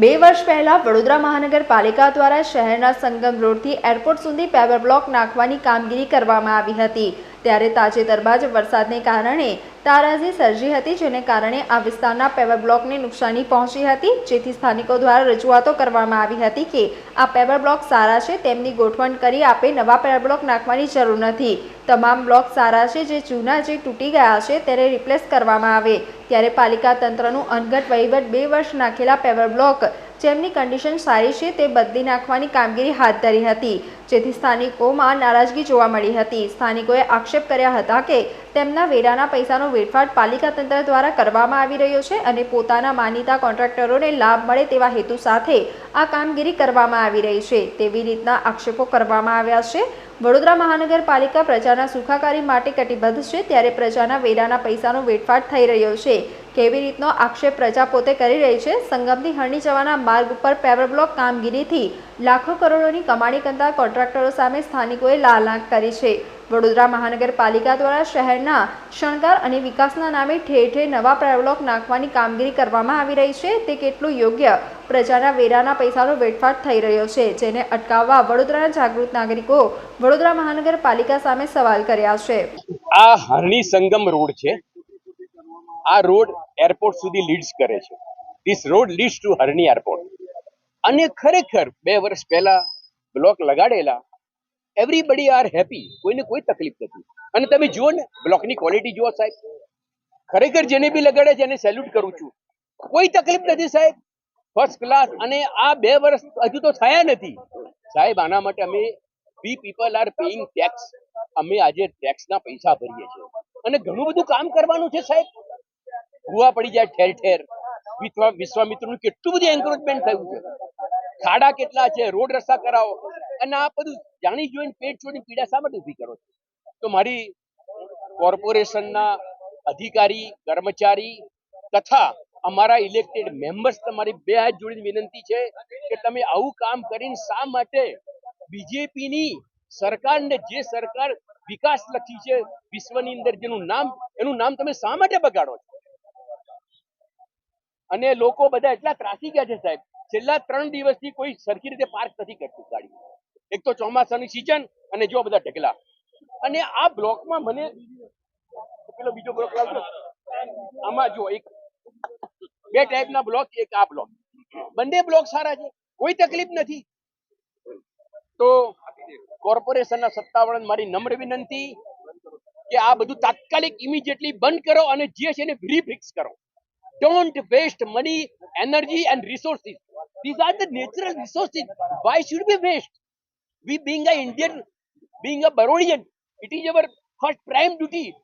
બે વર્ષ પહેલા વડોદરા મહાનગરપાલિકા દ્વારા શહેરના સંગમ રોડથી એરપોર્ટ સુધી પેવર બ્લોક નાખવાની કામગીરી કરવામાં આવી હતી. ત્યારે તાજેતરમાં જ વરસાદને કારણે તારાજી સર્જી હતી, જેને કારણે આ વિસ્તારના પેવર બ્લોકને નુકસાની પહોંચી હતી. જેથી સ્થાનિકો દ્વારા રજૂઆતો કરવામાં આવી હતી કે આ પેવર બ્લોક સારા છે, તેમની ગોઠવણ કરી આપે, નવા પેવર બ્લોક નાખવાની જરૂર નથી. તમામ બ્લોક સારા છે, જે જૂના, જે તૂટી ગયા છે, તેને રિપ્લેસ કરવામાં આવે. ત્યારે પાલિકા તંત્રનું અનગઢ વહીવટ બે વર્ષ નાખેલા પેવર બ્લોક જેમની કન્ડિશન સારી છે, તે બદલી નાખવાની કામગીરી હાથ ધરી હતી. જેથી સ્થાનિકોમાં નારાજગી જોવા મળી હતી. સ્થાનિકોએ આક્ષેપ કર્યા હતા કે તેમના વેરાના પૈસાનો વેડફાટ પાલિકા તંત્ર દ્વારા કરવામાં આવી રહ્યો છે અને પોતાના માનીતા કોન્ટ્રાક્ટરોને લાભ મળે તેવા હેતુ સાથે આ કામગીરી કરવામાં આવી રહી છે. તેવી રીતના આક્ષેપો કરવામાં આવ્યા છે. વડોદરા મહાનગરપાલિકા પ્રજાના સુખાકારી માટે કટિબદ્ધ છે ત્યારે પ્રજાના વેરાના પૈસાનો વેડફાટ થઈ રહ્યો છે. કેવી રીતનો આક્ષેપ પ્રજા પોતે કરી રહી છે? સંગમથી હરણી જવાના માર્ગ ઉપર પેવર બ્લોક કામગીરીથી લાખો કરોડોની કમાણી કરતા કોન્ટ્રાક્ટરો સામે સ્થાનિકોએ લાલાંક કરી છે. વડોદરા મહાનગરપાલિકા દ્વારા શહેરના શણગાર અને વિકાસના નામે ઠેર ઠેર નવા પેવર નાખવાની કામગીરી કરવામાં આવી રહી છે. તે કેટલું યોગ્ય? પ્રજાના વેરાના પૈસાનો વેડફાટ થઈ રહ્યો છે, જેને અટકાવવા વડોદરાના જાગૃત નાગરિકો વડોદરા મહાનગરપાલિકા સામે સવાલ કર્યા છે. આ હરણી સંગમ રોડ છે. આ રોડ એરપોર્ટ સુધી લીડ્સ કરે છે. This road leads to Harni airport. અને ખરેખર બે વર્ષ પહેલા બ્લોક લગાડેલા એવરીબડી આર હેપી કોઈને કોઈ તકલીફ નથી. અને તમે જુઓ ને, બ્લોકની ક્વોલિટી જુઓ સાહેબ. ખરેખર જેને બી લગાડે છે એને સેલ્યુટ કરું છું. કોઈ તકલીફ નથી સાહેબ. ફર્સ્ટ ક્લાસ અને આ બે વર્ષ હજુ તો થયા નથી. સાહેબ, આના માટે અમે we people are paying tax અમે આજે ટેક્સના પૈસા ભરીએ છીએ. અને ઘણું બધું કામ કરવાનું છે સાહેબ. ભૂવા પડી જાય ઠેર ઠેર. વિશ્વા વિશ્વામિત્રનું કેટલું બધું એન્કરેજમેન્ટ થયું છે. ખાડા કેટલા છે, રોડ રસ્તા કરાવો. અને આ બધું જાણી જોઈને, પેટ છોડી પીડા શા માટે ઊભી કરો છો? તો મારી કોર્પોરેશનના અધિકારી, કર્મચારી તથા અમારા ઇલેક્ટેડ મેમ્બર્સ તમારી બે હાથ જોડીને વિનંતી છે કે તમે આવું કામ કરીને શા માટે બીજેપીની સરકારને જે સરકાર વિકાસ લખી છે, વિશ્વની અંદર જેનું નામ, એનું નામ તમે શા માટે બગાડો છો? અને લોકો બધા એટલા ત્રાસી ગયા છે સાહેબ. છેલ્લા ત્રણ દિવસથી કોઈ સરખી રીતે પાર્ક નથી કરતું ગાડી એક તો ચોમાસાની સિઝન અને જો બધા ઢગલા. અને આ બ્લોકમાં મને પેલો બીજો બ્લોક લાવજો. આમાં જો એક, બે ટાઈપના બ્લોક, એક આ બ્લોક. બંને બ્લોક સારા છે. કોઈ તકલીફ નથી. તો કોર્પોરેશનના સત્તાવાળાને મારી નમ્ર વિનંતી કે આ બધું તાત્કાલિક ઇમિડિયેટલી બંધ કરો અને જે છે એને રીફિક્સ કરો. Don't waste money energy and resources. These are the natural resources. Why should we waste? We being a indian being a barodian it is our first prime duty